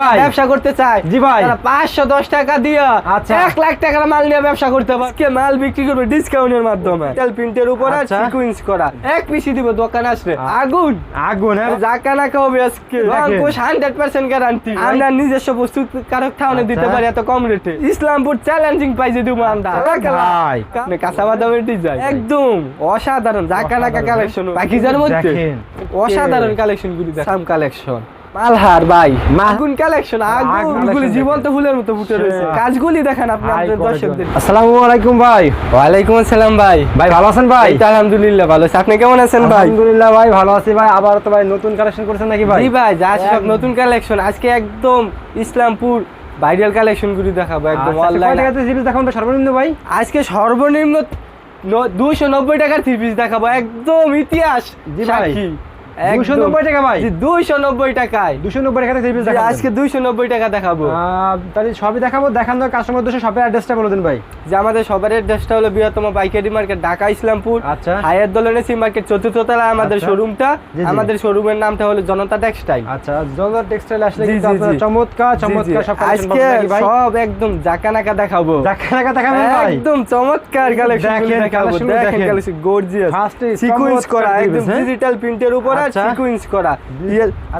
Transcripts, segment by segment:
ব্যবসা করতে চায় জি ভাই। পাঁচশো দশ টাকা দিয়ে আচ্ছা। এক লাখ টাকার মাল নিয়ে ব্যবসা করতে পারে মাল বিক্রি করবে ডিসকাউন্টের মাধ্যমে। প্রিন্টের উপর আচ্ছা। করা। এক পিসি দিব দোকানে আসলে আ- আগুন। আগুন হ্যাঁ। খাওয়াবে আজকে। হান্ড্রেড পার্সেন্ট গ্যারান্টি আমরা নিজস্ব প্রস্তুত কারক থাউনে দিতে আচ্ছা। পারি এত কম রেটে ইসলামপুর চ্যালেঞ্জিং প্রাইসে দিব আমরা। ভাই। কাঁচা বাদামের ডিজাইন একদম অসাধারণ। জাকা অসাধারণ, কালেকশন পাকিজার মধ্যে অসাধারণ কালেকশন গুলি সাম কালেকশন মালহার ভাই। মা- আগুন কালেকশন আগুন আগুন গুলি জীবন্ত ফুলের মতো ফুটে রয়েছে। কাজগুলি দেখেন আপনি করে দর্শকদের। আসসালামু আলাইকুম ভাই। ওয়ালাইকুম আসসালাম ভাই। ভাই ভালো আছেন ভাই? আলহামদুলিল্লাহ ভালো আছি। আপনি কেমন আছেন ভাই? আলহামদুলিল্লাহ ভাই ভালো আছি ভাই। আবার তো ভাই নতুন কালেকশন করেছেন নাকি ভাই? জি ভাই যা সব নতুন কালেকশন আজকে একদম ইসলামপুর ভাইরাল কালেকশন গুলি দেখাবো একদম আচ্ছা, অনলাইন জিনিস দেখাবেন সর্বনিম্ন ভাই? আজকে সর্বনিম্ন দুইশো নব্বই টাকার থ্রি পিস দেখাবো। একদম ইতিহাস জি ভাই। সাক্ষী। 290 টাকা ভাই? দুইশো নব্বই টাকায় দুশো নব্বই টাকাতে থ্রি পিস জি, দেখাবেন আজকে দুইশো নব্বই টাকা দেখাবো তাহলে সবই দেখাবো দেখান কাস্টমার দোষে শপের অ্যাড্রেসটা বলে দিন ভাই যে আমাদের সবার অ্যাড্রেসটা হলো বৃহত্তম পাইকারি মার্কেট ঢাকা ইসলামপুর আচ্ছা। হায়ার দোলনে সি মার্কেট চতুর্থ তলা আমাদের আচ্ছা। শোরুমটা জি, জি। আমাদের শোরুমের নামটা হলো জনতা টেক্সটাইল আচ্ছা জলদার টেক্সটাইল আসলে কিন্তু আপনারা চমৎকার চমৎকার সব আজকে একদম জাকানাকা দেখাবো দেখা দেখা ভাই একদম চমৎকার কালেকশন দেখাবো দেখেন দেখেন। কালেকশন গর্জিয়াস সিকোয়েন্স করা একদম? ডিজিটাল প্রিন্টের উপর আর। সিকোয়েন্স করা।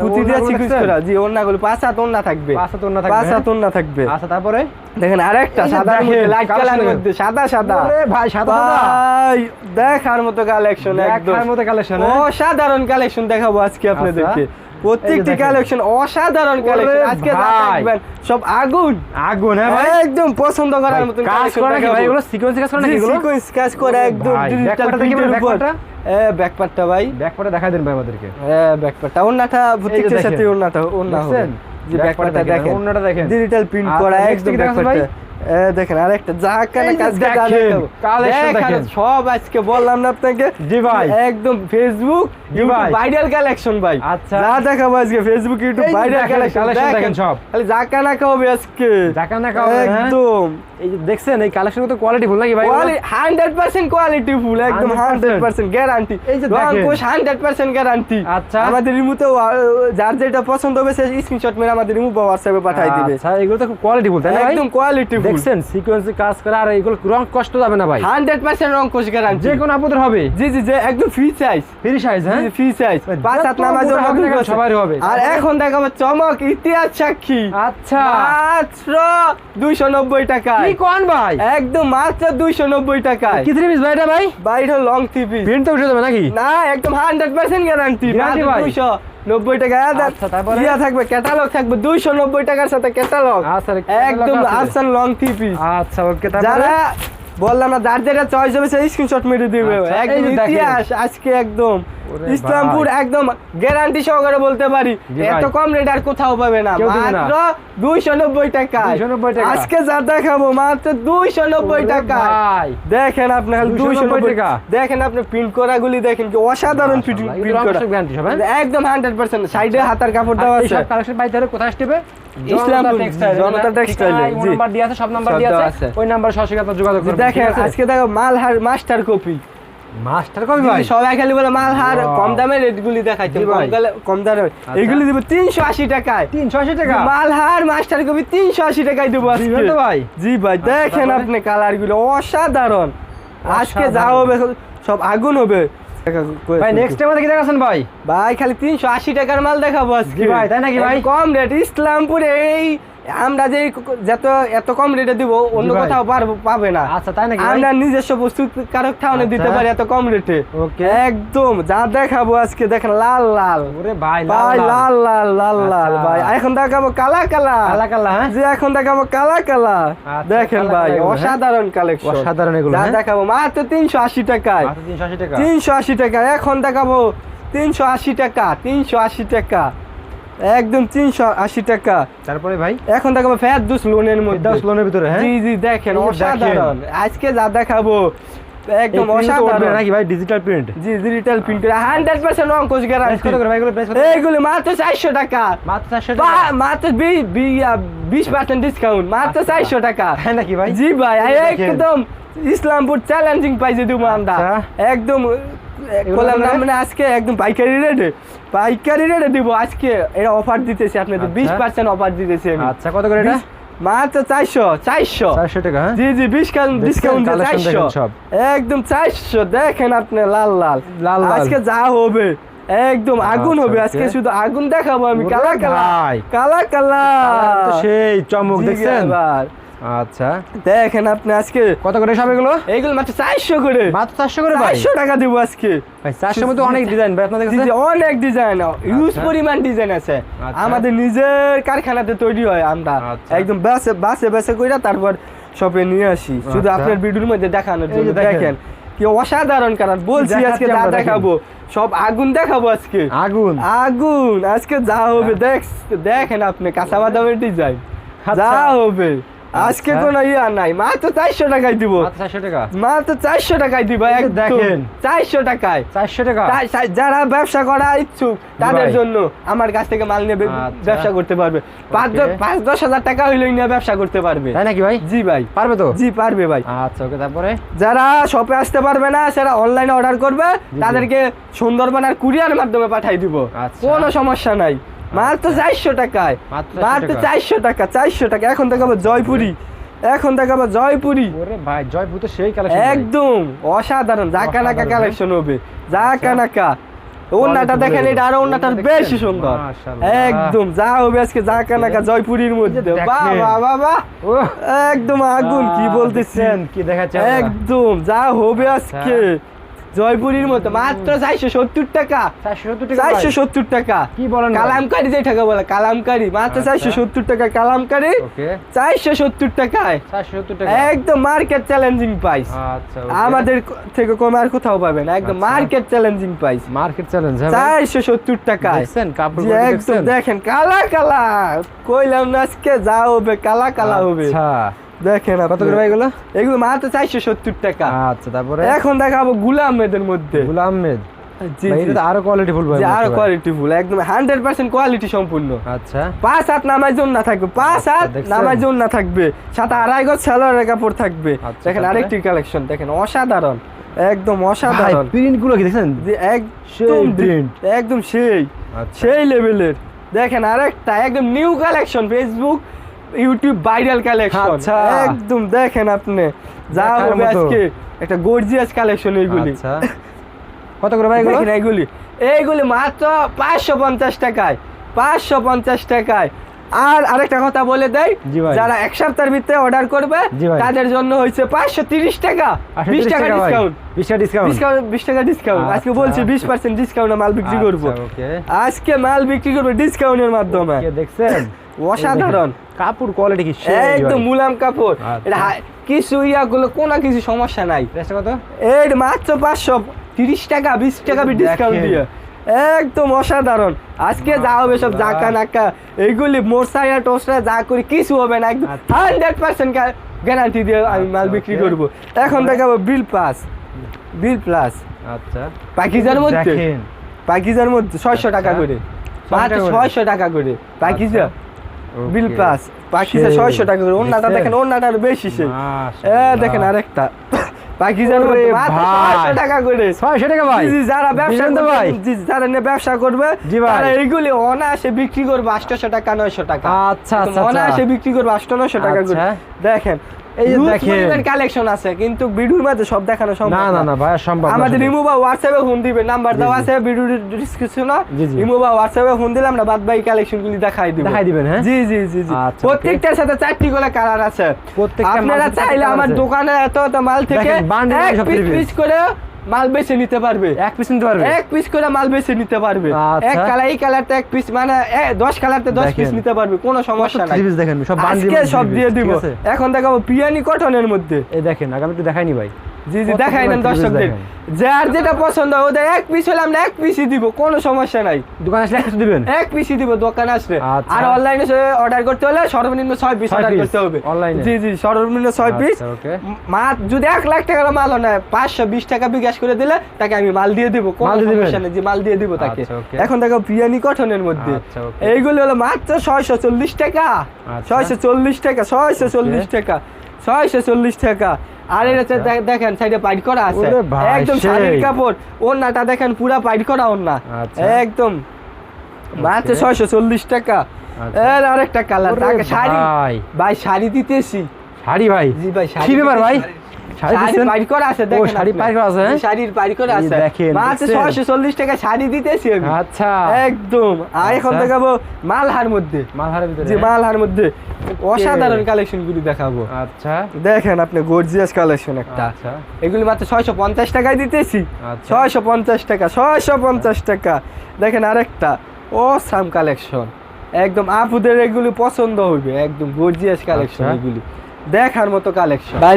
পুঁতি দিয়ে সিকোয়েন্স করা। জি ওন্নাগুলো পাঁচ হাত ওন্না থাকবে। পাঁচ হাত ওড়না থাকবে, পাঁচ হাত? ওন্না থাকবে। আচ্ছা তারপরে? দেখেন আরেকটা এই যে সাদার মধ্যে দেখেন, লাইট collection মধ্যে সাদা সাদা। ভাই, সাদা সাদা। ভাই দেখার মতো কালেকশন একদম। দেখার মতো collection, হ্যাঁ? অসাধারণ কালেকশন দেখাবো আজকে আপনাদেরকে। আচ্ছা। প্রত্যেকটি কালেকশন অসাধারণ কালেকশন আজকে দেখবেন সব আগুন। আগুন হ্যাঁ ভাই। একদম পছন্দ করার মতন কাজ করে ভাই? এগুলো সিকোয়েন্স কাজ করে নাকি এগুলো? sequence কাজ করে একদম। ডিজিটাল প্রিন্টের উপর। এ ভাই। ব্যাক পরে দেখাই দেন ভাই আমাদেরকে। হ্যাঁ ব্যাকপার্টটা ওন্নাটা প্রত্যেকটার। সাথে ওন্নাটা ওন্না হবে। back ব্যাকপার্টটা দেখেন, ওন্নাটা দেখেন। ডিজিটাল প্রিন্ট করা একদম কি দেখাচ্ছে ভাই? ব্যাকপার্টটা এ দেখেন আরেকটা যা কানে এই যে কাজ করে যা দেখেন, দেখাবো। collection দেখান, দেখেন। সব আজকে বললাম না আপনাকে জি ভাই। একদম ফেসবুক ভাইরাল কালেকশন ভাই আচ্ছা। যা দেখাবো আজকে ফেসবুক ইউটিউব ভাইরাল কালেকশন দেখেন দেখেন সব। খালি যা কানা খাওয়াবে আজকে জাকা না খাওয়াবে? একদম এই যে দেখছেন এই কালেকশন তো কোয়ালিটি ফুল নাকি ভাই হান্ড্রেড পার্সেন্ট কোয়ালিটি ফুল একদম হান্ড্রেড পার্সেন্ট গ্যারান্টি এই যে হান্ড্রেড পার্সেন্ট গ্যারান্টি আচ্ছা। আমাদের রিমুতে যার যেটা পছন্দ হবে সে স্ক্রিনশট মেরে আমাদের রিমু হোয়াটসঅ্যাপে দিবে আচ্ছা এগুলো তো কোয়ালিটি ফুল তাই না একদম কোয়ালিটি দেখছেন? সিকোয়েন্সে কাজ করে আর এগুলো রং কষ্ট যাবে না ভাই। হান্ড্রেড পার্সেন্ট রং কোষ গ্যারান্টি যে কোনো আপদের হবে। জি জি যে একদম ফ্রি সাইজ ফ্রি সাইজ হ্যাঁ? ফ্রি সাইজ পাঁচ যত হাত হবে না সবারই হবে। আর এখন দেখাবো চমক ইতিহাস সাক্ষী। আচ্ছা। মাত্র দুইশো নব্বই টাকায়। কি কোন ভাই? একদম মাত্র দুইশো নব্বই টাকায়। কি থ্রি পিস ভাই? ভাই বাইরে লং টিভি প্রিন্ট তো উঠে যাবে নাকি? না একদম হান্ড্রেড পার্সেন্ট গ্যারান্টি Guarantee ভাই? দুইশো নব্বই টাকা আচ্ছা, তারপরে? ইয়া থাকবে ক্যাটালগ থাকবে দুইশো নব্বই টাকার সাথে ক্যাটালগ আচ্ছা, একদম আছে। আফসান লং টিভি আচ্ছা ওকে যারা বললাম না যার যেটা চয়েস হবে সেই স্ক্রিনশট মেরে দিবে। আচ্ছা, একদম ইতিহাস আজকে একদম। ইসলামপুর একদম গ্যারান্টি সহকারে বলতে পারি। এত কম রেট আর কোথাও পাবে না। মাত্র দুইশো নব্বই টাকা। আজকে যা দেখাবো মাত্র দুইশো নব্বই টাকা। দেখেন আপনি খালি 290 দুইশো নব্বই টাকা। দেখেন আপনি প্রিন্ট করা গুলি দেখেন কি অসাধারণ প্রিন্ট করা। হ্যাঁ? একদম হান্ড্রেড পার্সেন্ট সাইডে হাতার কাপড় দেওয়া আছে। কালেকশন কোথায় আসতে হবে? ইসলামপুর, জনতা textile, জি। নাম্বার দিয়ে আছে সব নাম্বার সব দিয়ে দেওয়া আছে। আছে। ওই নাম্বার সরাসরি আপনার যোগাযোগ করবেন দেখেন? আজকে দেখো মালহার মাস্টার কপি মাস্টার কবি ভাই। সবাই খালি বলে মালহার Wow. কম দামের রেটগুলি দেখাইতে জি কম। দামে কম দামে। এগুলি দিব তিনশো আশি টাকায়। তিনশো আশি টাকা? মালহার মাস্টার কপি তিনশো আশি টাকায় দেবো তো ভাই। জি ভাই দেখেন আপনি কালারগুলো অসাধারণ। আজকে যা হবে সব আগুন হবে। ভাই নেক্সট টাইম দেখে দেখাছেন ভাই? ভাই খালি তিনশো আশি টাকার মাল দেখাবো আজকে। ভাই, তাই নাকি ভাই? কম রেট। ইসলামপুরে এই আমরা যে যত এত কম রেটে দিব অন্য কোথাও পারব পাবে না। আচ্ছা তাই নাকি আমরা নিজস্ব প্রস্তুত কারক থাউনে দিতে আচ্ছা। পারি এত কম রেটে ওকে। একদম যা দেখাবো আজকে দেখেন লাল লাল। ওরে ভাই ভাই লাল। লাল লাল লাল আচ্ছা। ভাই। এখন দেখাবো কালা কালা। কালা কালা হ্যাঁ? যে এখন দেখাবো কালা কালা। আচ্ছা, দেখেন ভাই হ্যাঁ? অসাধারণ কালেকশন অসাধারণ এগুলো, যা হ্যাঁ? দেখাবো মাত্র তিনশো আশি টাকায়। মাত্র তিনশো আশি টাকা। তিনশো আশি টাকা এখন দেখাবো তিনশো আশি টাকা তিনশো আশি টাকা। একদম তিনশো আশি টাকা। তারপরে ভাই? এখন দেখাবো ফ্যাট দুস লোনের মধ্যে। দশ লোনের ভিতরে হ্যাঁ? জি জি দেখেন অসাধারণ। আজকে যা দেখাবো একদম অসাধারণ। নাকি ভাই? ডিজিটাল প্রিন্ট জি digital print hundred percent Ankush guarantee কত করে ভাই এগুলো? প্রাইস মাত্র চারশো টাকা। মাত্র চারশো টাকা? মাত্র বি- বি- আহ, বিশ পার্সেন্ট ডিসকাউন্ট মাত্র আচ্ছা। চারশো টাকা। হ্যাঁ নাকি ভাই? জি ভাই একদম ইসলামপুর চ্যালেঞ্জিং আমরা। আচ্ছা। একদম মানে আজকে একদম পাইকারি রেটে পাইকারি রেটে দিব আজকে এটা অফার দিতেছি আপনাদের। বিশ পার্সেন্ট অফার দিতেছি আমি। আচ্ছা কত করে এটা? মাত্র চারশো চারশো। চারশো টাকা জি জি বিশ ডিসকাউন্ট চারশো। দেখেন একদম চারশো দেখেন আপনি লাল লাল। লাল লাল। আজকে যা হবে একদম আগুন আচ্ছা, হবে। আজকে? শুধু আগুন দেখাবো আমি। কালা কালা কালা কালা সেই চমক দেখছেন। আচ্ছা। দেখেন আপনি আজকে কত করে সব এগুলো? এইগুলো মাত্র চারশো করে। মাত্র চারশো করে চারশো টাকা দেবো আজকে। ভাই চারশোর মধ্যে অনেক ডিজাইন ভাই আপনাদের কাছে? অনেক ডিজাইন ইউজ আচ্ছা। পরিমাণ ডিজাইন আছে। আচ্ছা। আমাদের নিজের কারখানাতে তৈরি হয় আমরা। আচ্ছা। একদম বাসে বাসে বাসে কইরা তারপর শপে নিয়ে আসি। শুধু। আপনার ভিডিওর মধ্যে দেখানোর জন্য দেখেন। দেখেন কি অসাধারণ কারণ বলছি আজকে যা দেখাবো সব আগুন দেখাবো আজকে। আগুন। আগুন আজকে যা হবে দেখ দেখেন আপনি কাঁচা বাদামের ডিজাইন যা। হবে। আজকে আচ্ছা। কোনো ইয়া নাই। মাত্র চারশো টাকায় দিব। চারশো টাকা? মাত্র চারশো টাকায় দিব দেখেন। চারশো টাকায়। চারশো টাকা? যারা ব্যবসা করা ইচ্ছুক তাদের জন্য আমার কাছ থেকে মাল নিয়ে আচ্ছা। ব্যবসা করতে পারবে। পাঁচ পাঁচ দশ হাজার টাকা হইলেই নিয়ে ব্যবসা করতে পারবে। তাই নাকি ভাই? জি ভাই। পারবে তো? জি পারবে ভাই। আচ্ছা ওকে তারপরে? যারা শপে আসতে পারবে না সেটা অনলাইনে অর্ডার করবে তাদেরকে সুন্দরবন আর কুরিয়ার মাধ্যমে পাঠাই দিব। আচ্ছা। কোনো সমস্যা নাই। মাত্র চারশো টাকায়। মাত্র মাত্র 400 টাকা। চারশো টাকা চারশো টাকা। এখন দেখাবো জয়পুরি। এখন দেখাবো জয়পুরি। ওরে ভাই জয়পুর তো সেই কালেকশন একদম অসাধারণ। জাকা নাকা কালেকশন হবে। জাকা নাকা ওন্নাটা দেখেন এটা আরও। ওন্নাটার বেশি সুন্দর। মাশাআল্লাহ। একদম যা হবে আজকে জাকা নাকা জয়পুরীর মধ্যে। বাহ ও একদম আগুন কি বলতেছেন? কি দেখাচ্ছে একদম যা হবে। আজকে। জয়পুরীর মতো। মাত্র চারশো সত্তর টাকা। চারশো সত্তর টাকা কি বলেন কালামকারি যে টাকা বলে কালামকারি। মাত্র আচ্ছা। চারশো সত্তর টাকা কালামকারি। চারশো সত্তর টাকায়। একদম মার্কেট চ্যালেঞ্জিং প্রাইস আমাদের থেকে কম আর কোথাও পাবেন না। একদম। Market challenging price market challenge চারশো সত্তর টাকায়। কোয়ালিটি একদম দেখেন কালা কালা। কইলাম না আজকে যা হবে কালা কালা হবে। আচ্ছা দেখেন কত করে এগুলো? এগুলো মাত্র চারশো সত্তর টাকা। আচ্ছা তারপরে? এখন দেখাবো আহমেদের মধ্যে। গুলাম আহমেদ জি ভাই জি। এটা তো আরও কোয়ালিটি ফুল ভাই জি, আরও কোয়ালিটি ফুল একদম হান্ড্রেড পার্সেন্ট কোয়ালিটি সম্পূর্ণ। আচ্ছা। পাঁচ হাত নামাজ জন্য না থাকবে পাঁচ আচ্ছা, হাত দেখছেন? জন্য না থাকবে সাথে আড়াই গজ সালোয়ারের কাপড় থাকবে। আচ্ছা, দেখেন আরেকটি কালেকশন দেখেন অসাধারণ একদম অসাধারণ। প্রিন্টগুলো কি একদম। একদম সেই সেই লেভেলের দেখেন আরেকটা একদম new collection Facebook YouTube viral collection আচ্ছা। একদম দেখেন আপনি। যা হবে আজকে। একটা গর্জিয়াস কালেকশন এইগুলি আচ্ছা। কত করে ভাই এগুলো? এইগুলি এইগুলি মাত্র পাঁচশো পঞ্চাশ টাকায়। পাঁচশো পঞ্চাশ টাকায়। আর আরেকটা কথা বলে দেয় যারা এক সপ্তাহের ভিতরে অর্ডার করবে তাদের জন্য হয়েছে পাঁচশো তিরিশ টাকা। আচ্ছা, বিশ 30 টাকা ডিসকাউন্ট 20 টাকা ডিসকাউন্ট ডিসকাউন্ট বিশ টাকা ডিসকাউন্ট আজকে আচ্ছা, বলছি বিশ আচ্ছা। পার্সেন্ট ডিসকাউন্টে মাল বিক্রি করব। ওকে আজকে মাল বিক্রি করব ডিসকাউন্টের মাধ্যমে। দেখছেন? অসাধারণ। কাপড় কোয়ালিটি কি একদম মুলাম কাপড়। আচ্ছা। এটা কিছু ইয়াগুলো কোনো কিছু সমস্যা নাই। কত? এই মাত্র পাঁচশো তিরিশ টাকা বিশ টাকা ডিসকাউন্ট দিয়ে। একদম অসাধারণ। আজকে যা হবে সব। জাকা নাকা। এইগুলি মোরসাইয়া টোসরা যা করি কিছু হবে না একদম। হান্ড্রেড পার্সেন্ট গ্যারান্টি দিয়ে আমি মাল আচ্ছা, বিক্রি করব। এখন দেখাবো বিল প্লাস বিল প্লাস আচ্ছা। পাকিজার মধ্যে? পাকিজার মধ্যে ছয়শো টাকা আচ্ছা। করে। মাত্র টাকা করে? ছয়শো টাকা করে। পাকিজা? বিল প্লাস পাকিজা ছয়শো টাকা করে ওনাটা দেখেন ওনাটা আরও বেশি সে দেখেন আরেকটা। পাকিজার ওরে মধ্যে মাত্র ভাই। 600 টাকা করে। 600 টাকা ভাই। জি, জি, যারা ব্যবসা ভাই। যারা নিয়ে ব্যবসা করবে তারা এইগুলি অনায়াসে বিক্রি করবে টাকা নয়শো টাকা। আচ্ছা আচ্ছা অনায়াসে আচ্ছা। বিক্রি করবে আটশো নয়শো টাকা করে। আচ্ছা। দেখেন এই যে দেখেন। কালেকশন আছে কিন্তু ভিডিওর মধ্যে সব দেখানো সম্ভব না না না। ভাই সম্ভব আমাদের আসলে। বা হোয়াটসঅ্যাপে ফোন দিবে নাম্বার জি, আছে ভিডিও ডিসক্রিপশনে জি, জি। বা হোয়াটসঅ্যাপে ফোন দিলে আমরা বাদ বাই কালেকশনগুলি দেখাই দিব। দেখাই দিবেন, হ্যাঁ? জি জি জি জি। আচ্ছা, প্রত্যেকটার সাথে চারটি করে কালার আছে। প্রত্যেকটা আপনারা চাইলে আমার দোকানে এত এত মাল থেকে এক পিস পিস করে মাল বেছে নিতে পারবে। এক পিস নিতে পারবে? এক পিস করে মাল বেছে নিতে পারবে। আচ্ছা। এক কালার এই কালারতে এক পিস মানে এ- দশ কালারতে দশ পিস নিতে পারবে কোনো সমস্যা নাই। দেখেন সব বান্ডিল সব দিয়ে দিব। এখন দেখাবো পিয়ানি কটনের মধ্যে। এই দেখেন আগামী একটু দেখাইনি ভাই। জি জি দেখাই নেন দর্শকদের। যার যেটা পছন্দ ওদের এক পিস হলে আমরা এক পিসই দিব কোনো সমস্যা নাই। দোকানে আসলে একশো দিবেন? এক পিসই দিব দোকানে আসলে। আচ্ছা। আর অনলাইনে অর্ডার করতে হলে সর্বনিম্ন ছয় পিস অর্ডার করতে হবে। online জি জি সর্বনিম্ন ছয় পিস আচ্ছা, মাল যদি এক লাখ টাকার মাল নেয় পাঁচশো বিশ টাকা বিকাশ করে দিলে তাকে আমি মাল দিয়ে দিব কোনো? সমস্যা নেই। মাল দিয়ে দিব তাকে। আচ্ছা, এখন দেখো বিরিয়ানি কটনের মধ্যে। এইগুলো হলো মাত্র ছয়শো চল্লিশ টাকা। ছয়শো চল্লিশ টাকা ছয়শো চল্লিশ টাকা। ছয়শো চল্লিশ টাকা। আর এটা দেখেন সাইডে পাইট করা আছে। একদম শাড়ির কাপড়। ওড়নাটা দেখেন পুরা পাইট করা ওড়না আচ্ছা। একদম। মাত্র. ছয়শো চল্লিশ টাকা। আচ্ছা। এর আরেকটা কালার শাড়ি। ভাই। ভাই শাড়ি দিতেছি। শাড়ি ভাই। জি ভাই শাড়ি ভাই। শাড়ি শাড়ি দিচ্ছেন? পাইট করা আছে দেখেন শাড়ি আপনি। করা আছে, হ্যাঁ? শাড়ির পাইট করা আছে। দেখেন, মাত্র টাকা শাড়ি দিতেছি আমি। আচ্ছা। একদম। আর এখন আচ্ছা। দেখাবো মালহার মধ্যে। মালহারের ভিতরে জি মালহার মধ্যে অসাধারণ কালেকশন গুলি দেখাবো। আচ্ছা। দেখেন আপনি গর্জিয়াস কালেকশন একটা। আচ্ছা। এগুলি মাত্র ছয়শো পঞ্চাশ টাকায় দিতেছি। আচ্ছা। ছয়শো পঞ্চাশ টাকা ছয়শো পঞ্চাশ টাকা। দেখেন আরেকটা ও সাম কালেকশন একদম আপুদের এগুলি পছন্দ হইবে। একদম গর্জিয়াস কালেকশন। এগুলি। দেখার মতো কালেকশন ভাই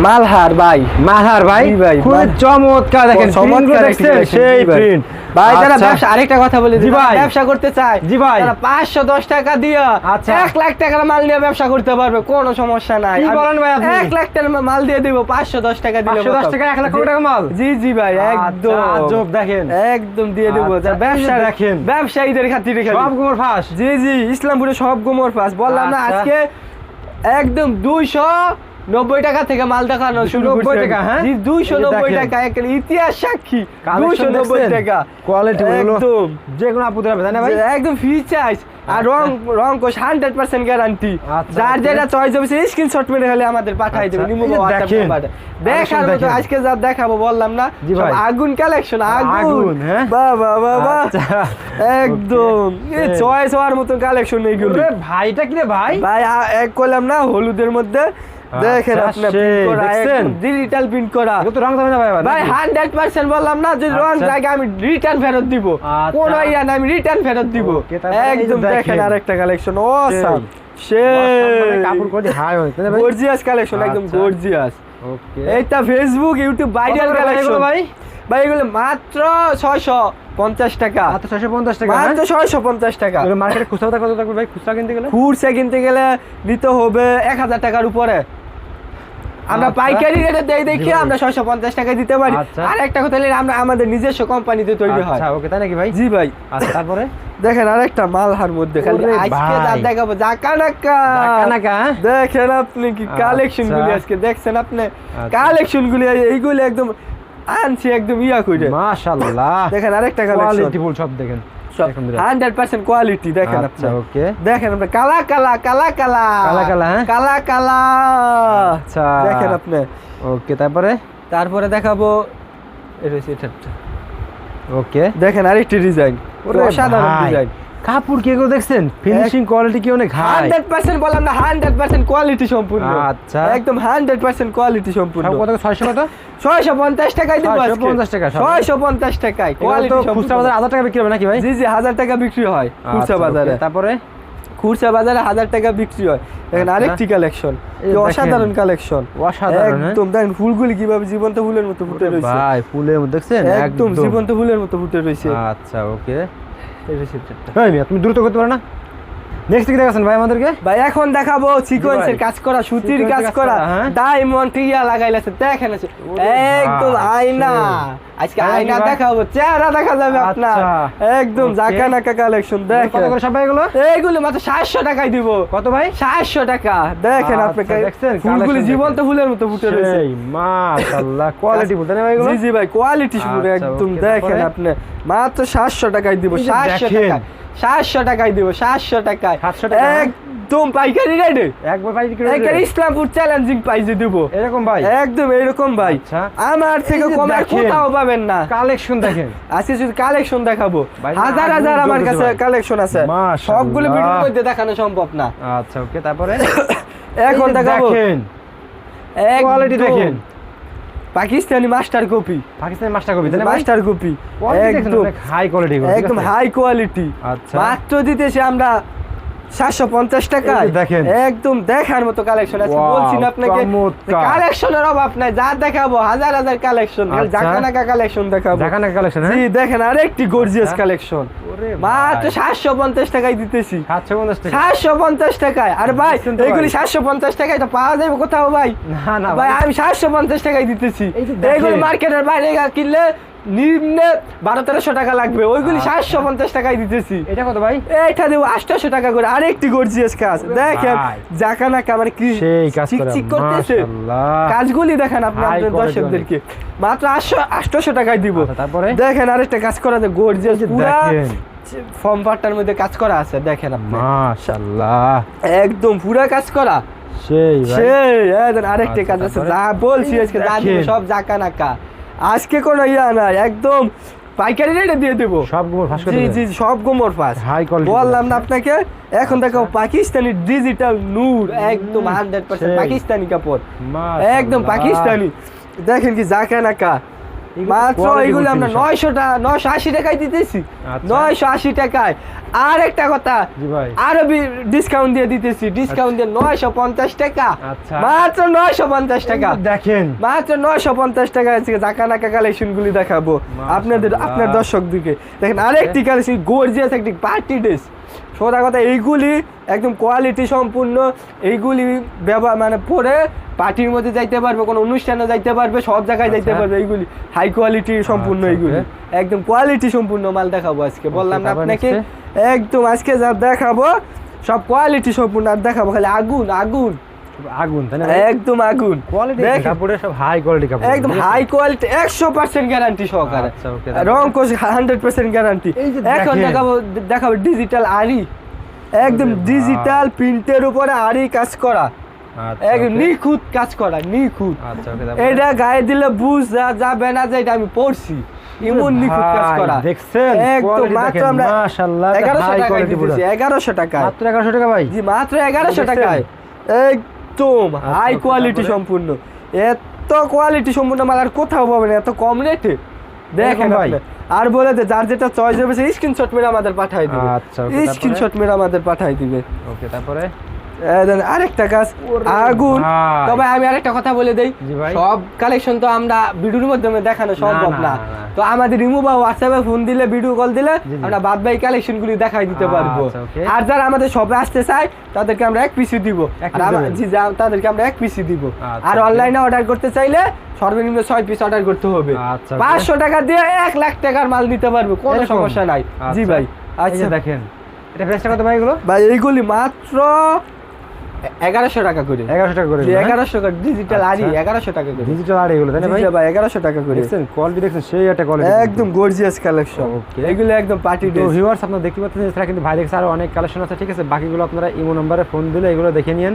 মালহার ভাই মালহার ভাই ভাই, খুব চমৎকার দেখেন চমৎকার? সেই প্রিন্ট ভাই যারা ব্যবসা আরেকটা কথা বলে জি ভাই। ব্যবসা করতে চায় জি ভাই। তারা পাঁচশো দশ টাকা দিয়ে আচ্ছা। এক লাখ টাকার মাল নিয়ে ব্যবসা করতে পারবে কোনো সমস্যা নাই কি বলেন ভাই আপনি? এক লাখ টাকার মাল দিয়ে দিব পাঁচশো দশ টাকা দিলে 510 টাকা, এক লাখ জি- টাকা মাল? জি জি ভাই একদম আচ্ছা, আজব দেখেন একদম দিয়ে দেবো আচ্ছা, যারা ব্যবসা রাখেন ব্যবসায়ীদের খাতিরে। সব গুমর ফাঁস জি জি ইসলামপুরে সব গোমর ফাঁস বললাম না আচ্ছা। আজকে একদম দুইশো নব্বই টাকা থেকে মাল দেখানো শুরু 290 টাকা, হ্যাঁ? দুইশো নব্বই টাকা একটা ইতিহাস সাক্ষী। দুইশো নব্বই টাকা। গুলো একদম। যে কোনো ভাই? একদম আর রং রং কোশ হান্ড্রেড পার্সেন্ট গ্যারান্টি আচ্ছা, যার যেটা চয়েস হবে সেই স্ক্রিনশট মেরে হলে আমাদের পাঠাই দেবে আচ্ছা। দেখার মতো আজকে যা দেখাবো বললাম না। আগুন কালেকশন আগুন। আগুন, হ্যাঁ? বাহ বাহ বাহ বাহ আচ্ছা। একদম। চয়েস হওয়ার মতো কালেকশন এইগুলো। ভাইটা কি রে ভাই? ভাই এক করলাম না হলুদের মধ্যে দেখেন আচ্ছা, আপনি দেখছেন? ডিজিটাল প্রিন্ট করা। তো রং যাবে না ভাই ভাই নাকি? হান্ড্রেড পার্সেন্ট বললাম না যে রং জায়গা আমি রিটার্ন ফেরত দিব। আচ্ছা। কোন ইয়া না আমি রিটার্ন ফেরত দিব। একদম দেখেন। আরেকটা কালেকশন ও সাম মানে সে কাপড় কোয়ালিটি হাই হয় গর্জিয়াস কালেকশন একদম আচ্ছা। Gorgeous okay. এটা ফেসবুক ইউটিউব ভাইরাল কালেকশন ভাই? ভাই এগুলো মাত্র ছয়শো পঞ্চাশ টাকা। মাত্র 650 টাকা মাত্র ছয়শো পঞ্চাশ টাকা। হ্যাঁ? মার্কেটে খুচরা কত থাকবে ভাই? খুচরা কিনতে গেলে? খুচরা কিনতে গেলে নিতে হবে এক হাজার টাকার উপরে। আমরা আচ্ছা। পাইকারি রেটে দেই দেখি আমরা ছয়শো পঞ্চাশ টাকায় দিতে পারি। আচ্ছা। আর একটা কথা আমরা আমাদের নিজস্ব কোম্পানিতে তৈরি হয়। আচ্ছা ওকে তাই নাকি ভাই? জি ভাই। তারপরে? দেখেন আরেকটা মালহার মধ্যে খালি আজকে দেখাবো জাকানাকা, হ্যাঁ? দেখেন আপনি কি কালেকশন গুলি। আজকে দেখছেন আপনি। কালেকশন গুলি এইগুলি একদম আনছি একদম ইয়া করে মাশাআল্লাহ দেখেন আরেকটা কালেকশন কোয়ালিটি ফুল সব দেখেন। হান্ড্রেড পার্সেন্ট কোয়ালিটি দেখেন আচ্ছা ওকে। দেখেন আপনি কালা কালা কালা কালা। কালা কালা, হ্যাঁ? কালা কালা। আচ্ছা। দেখেন আপনি। ওকে তারপরে? তারপরে দেখাবো এটা ওকে। দেখেন আরেকটি ডিজাইন অসাধারণ ডিজাইন কাপড় কি এগুলো দেখছেন? ফিনিশিং কোয়ালিটি কি অনেক হাই। হান্ড্রেড পার্সেন্ট বললাম না হান্ড্রেড পার্সেন্ট কোয়ালিটি সম্পূর্ণ। আচ্ছা। একদম হান্ড্রেড পার্সেন্ট কোয়ালিটি সম্পূর্ণ। কত 600 কত? ছয়শো পঞ্চাশ টাকায় দিব 650 টাকা সব। ছয়শো পঞ্চাশ টাকায় কোয়ালিটি তো খুচরা বাজারে 1000 টাকা বিক্রি হবে নাকি ভাই? জি জি হাজার টাকা বিক্রি হয় খুচরা আচ্ছা, বাজারে। তারপরে? খুচরা বাজারে হাজার টাকা বিক্রি হয়। দেখেন আচ্ছা। আরেকটি কালেকশন অসাধারণ কালেকশন অসাধারণ হ্যাঁ? একদম দেখেন ফুলগুলি কীভাবে জীবন্ত ফুলের মতো ফুটে রয়েছে। ভাই ফুলের মধ্যে দেখছেন? একদম। জীবন্ত ফুলের মতো ফুটে রয়েছে। আচ্ছা ওকে। এই। ভাই মিয়া তুমি দ্রুত করতে পারো না নেক্সট কি দেখাছেন ভাই আমাদেরকে ভাই এখন দেখাবো সিকোয়েন্সের কাজ করা সুতির কাজ করা করা, হ্যাঁ? ডায়মন্ড টিয়া লাগাইলাছে দেখেন আছে একদম আয়না। আজকে আয়না দেখাবো চেহারা দেখা যাবে আপনার। আচ্ছা। একদম জাকা নাকা কালেকশন কত করে সব এগুলো এইগুলো মাত্র সাতশো টাকায় দিব। কত ভাই? সাতশো টাকা। দেখেন আপনি আচ্ছা, দেখছেন? ফুলগুলি জীবন্ত ফুলের মতো ফুটে রয়েছে। সেই মাশাআল্লাহ কোয়ালিটি বলতে না ভাই এগুলো জি জি ভাই কোয়ালিটি পুরো আচ্ছা, একদম দেখেন আপনি। মাত্র সাতশো টাকায় দিব এই যে সাতশো দেখেন। টাকা সাতশো টাকায় দিব সাতশো টাকায়। 700 টাকা, হ্যাঁ? একদম পাইকারি রেটে একবার পাই বিক্রি একের করে ইসলামপুর চ্যালেঞ্জিং দিব। এরকম ভাই? একদম এইরকম ভাই। আচ্ছা। আমার থেকে কম আর। কোথাও পাবেন না। কালেকশন দেখেন। আজকে শুধু কালেকশন দেখাবো। হাজার হাজার আমার কাছে কালেকশন আছে। সবগুলো ভিডিওর মধ্যে দেখানো সম্ভব না। আচ্ছা ওকে তারপরে? এখন দেখাবো। দেখেন। কোয়ালিটি দেখেন। Pakistani master copy Pakistani master copy master copy একদম। একদম হাই কোয়ালিটি একদম হাই কোয়ালিটি আচ্ছা। মাত্র দিতেছি আমরা সাতশো পঞ্চাশ টাকায় দেখেন। একদম দেখার মতো কালেকশন আছে। বলছি না আপনাকে কালেকশনের অভাব নাই যা দেখাবো হাজার হাজার কালেকশন। জাকানাকা কালেকশন দেখাবো। জাকানা কালেকশন জি হ্যাঁ দেখেন আরেকটি গর্জিয়াস আচ্ছা। কালেকশন মাত্র ভাই। সাতশো পঞ্চাশ টাকায় দিতেছি। 750 টাকা। সাতশো পঞ্চাশ টাকায়। আর ভাই এইগুলি সাতশো পঞ্চাশ টাকায় তো পাওয়া যাবে কোথাও ভাই? না না ভাই আমি সাতশো পঞ্চাশ টাকায় দিতেছি। এই এইগুলি মার্কেটের বাইরে কিনলে নিম্নে বারো তেরোশো টাকা লাগবে। ওইগুলি আচ্ছা। সাতশো পঞ্চাশ টাকায় দিতেছি। এটা কত ভাই? এইটা দেবো আটশোশো টাকা করে। আরেকটি গর্জিয়াস কাজ। দেখেন। জাকা নাকা মানে কি চিকচিক করতেছে। কাজগুলি দেখেন আপনি আপনার দর্শকদেরকে। মাত্র আটশো আটশোশো টাকায় দিব। আচ্ছা, তারপরে? দেখেন আরেকটা কাজ করা আছে গর্জিয়াস পুরা ফর্ম পার্টটার মধ্যে কাজ করা আছে। দেখেন আপনি। মাশাআল্লাহ। একদম পুরা কাজ করা। সেই সেই আরেকটা আচ্ছা, কাজ আছে। যা বলছি আজকে যা সব জাকা নাকা। আজকে কোনো ইয়া না একদম পাইকারি রেটে দিয়ে দেবো। সব গোমর ফাঁস জি জি সব গোমর ফাঁস। হাই কোয়ালিটি বললাম না আপনাকে এখন দেখো পাকিস্তানি ডিজিটাল নূর একদম হান্ড্রেড পার্সেন্ট। পাকিস্তানি কাপড়। একদম পাকিস্তানি। দেখেন কি জাকা নাকা মাত্র এগুলো আমরা নয়শো টাকা নয়শো আশি টাকায় দিতেছি। আচ্ছা। নয়শো আশি টাকায়। আর একটা কথা আরও ডিসকাউন্ট দিয়ে দিতেছি। ডিসকাউন্ট দিয়ে নয়শো পঞ্চাশ টাকা। আচ্ছা। মাত্র নয়শো পঞ্চাশ টাকা। দেখেন। মাত্র নয়শো পঞ্চাশ টাকা আছে। জাকা নাকা কালেকশন গুলি দেখাবো। আপনাদের আপনার দর্শক দিকে দেখেন আরেকটি কালেকশন গর্জিয়াস একটি পার্টি ড্রেস সোজা কথা এইগুলি একদম কোয়ালিটি সম্পূর্ণ এইগুলি ব্যবহার মানে পরে পার্টির মধ্যে যাইতে পারবে কোনো অনুষ্ঠানে যাইতে পারবে সব জায়গায় যাইতে আচ্ছা। পারবে এইগুলি হাই কোয়ালিটি সম্পূর্ণ আচ্ছা, এইগুলি। একদম কোয়ালিটি সম্পূর্ণ মাল দেখাবো আজকে। বললাম না আপনাকে একদম আজকে যা দেখাবো সব কোয়ালিটি সম্পূর্ণ আর দেখাবো খালি আগুন আগুন। আগুন তাই না একদম আগুন। কোয়ালিটি দেখেন। সব হাই কোয়ালিটি কাপড়। একদম হাই কোয়ালিটি একশো পার্সেন্ট গ্যারান্টি সহকারে। আচ্ছা, রং কোষ হান্ড্রেড পার্সেন্ট গ্যারান্টি এখন দেখাবো দেখাবো ডিজিটাল আরি একদম ডিজিটাল প্রিন্টের উপরে আরি কাজ করা। আচ্ছা, একদম নিখুঁত কাজ করা নিখুঁত। আচ্ছা এটা গায়ে দিলে বুঝা যাবে না যে এটা আমি পড়ছি এমন নিখুঁত কাজ করা। দেখছেন? একদম মাত্র আমরা মাশাআল্লাহ। এগারোশো মাত্র এগারোশো টাকা ভাই? জি মাত্র এগারোশো? টাকায়। একদম হাই কোয়ালিটি সম্পূর্ণ। এত কোয়ালিটি সম্পূর্ণ মাল আর কোথাও পাবে না এত কম রেটে দেখেন ভাই। আর বলে দে যার যেটা চয়েস হবে সেই স্ক্রিনশট মেরে আমাদের পাঠাই দিবে। আচ্ছা? স্ক্রিনশট মেরে আমাদের পাঠাই দিবে। ওকে তারপরে? আরেকটা কাজ। আগুন। তবে আমি আরেকটা কথা বলে দেই। সব কালেকশন তো আমরা ভিডিওর মাধ্যমে দেখানো সম্ভব না। তো আমাদের রিমু বা হোয়াটসঅ্যাপে ফোন দিলে ভিডিও কল দিলে। আমরা বাদ বাকি কালেকশন গুলি দেখাই দিতে পারব। আচ্ছা, আর যারা আমাদের শপে আসতে চায় তাদেরকে আমরা এক পিসি দিব? জি তাদেরকে আমরা এক পিসি দিব। আচ্ছা, আর অনলাইনে অর্ডার করতে চাইলে সর্বনিম্ন ছয় পিস অর্ডার করতে হবে। আচ্ছা, পাঁচশো টাকা দিয়ে এক লাখ টাকার মাল নিতে পারবে কোনো সমস্যা নাই। জি। ভাই আচ্ছা। দেখেন এটা প্রাইসটা কত ভাই এগুলো? ভাই এইগুলি মাত্র এগারোশো টাকা করে। এগারোশো টাকা করে? এগারোশো টাকা ডিজিটাল। এগারোশো টাকা করে। ডিজিটাল এগুলো তাই না ভাই? ভাই এগারোশো টাকা করে। দেখছেন কোয়ালিটি দেখছেন সেই একটা কোয়ালিটি একদম গর্জিয়াস কালেকশন এগুলো একদম পার্টি তো ড্রেস ভিউয়ার্স আপনারা দেখতে পাচ্ছেন এছাড়া কিন্তু ভাই দেখছে আরও অনেক কালেকশন আছে ঠিক আছে? বাকিগুলো আপনারা ইমো নাম্বারে ফোন দিলে এগুলো দেখে নিন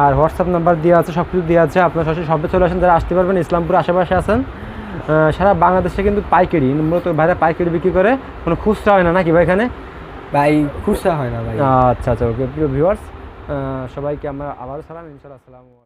আর হোয়াটসঅ্যাপ নাম্বার দেওয়া আছে সব কিছু দেওয়া আছে। আপনারা সরাসরি সবে চলে আসেন যারা আসতে পারবেন ইসলামপুর আশেপাশে আছেন। সারা বাংলাদেশে কিন্তু পাইকারি মূলত ভাইরা পাইকারি বিক্রি করে। কোনো খুচরা হয় না নাকি ভাই এখানে? ভাই খুশা হয় না ভাই। আচ্ছা আচ্ছা ওকে প্রিয় ভিউয়ার্স সবাইকে আমরা আবারও সালাম ইনশাল্লাহ আসসালামু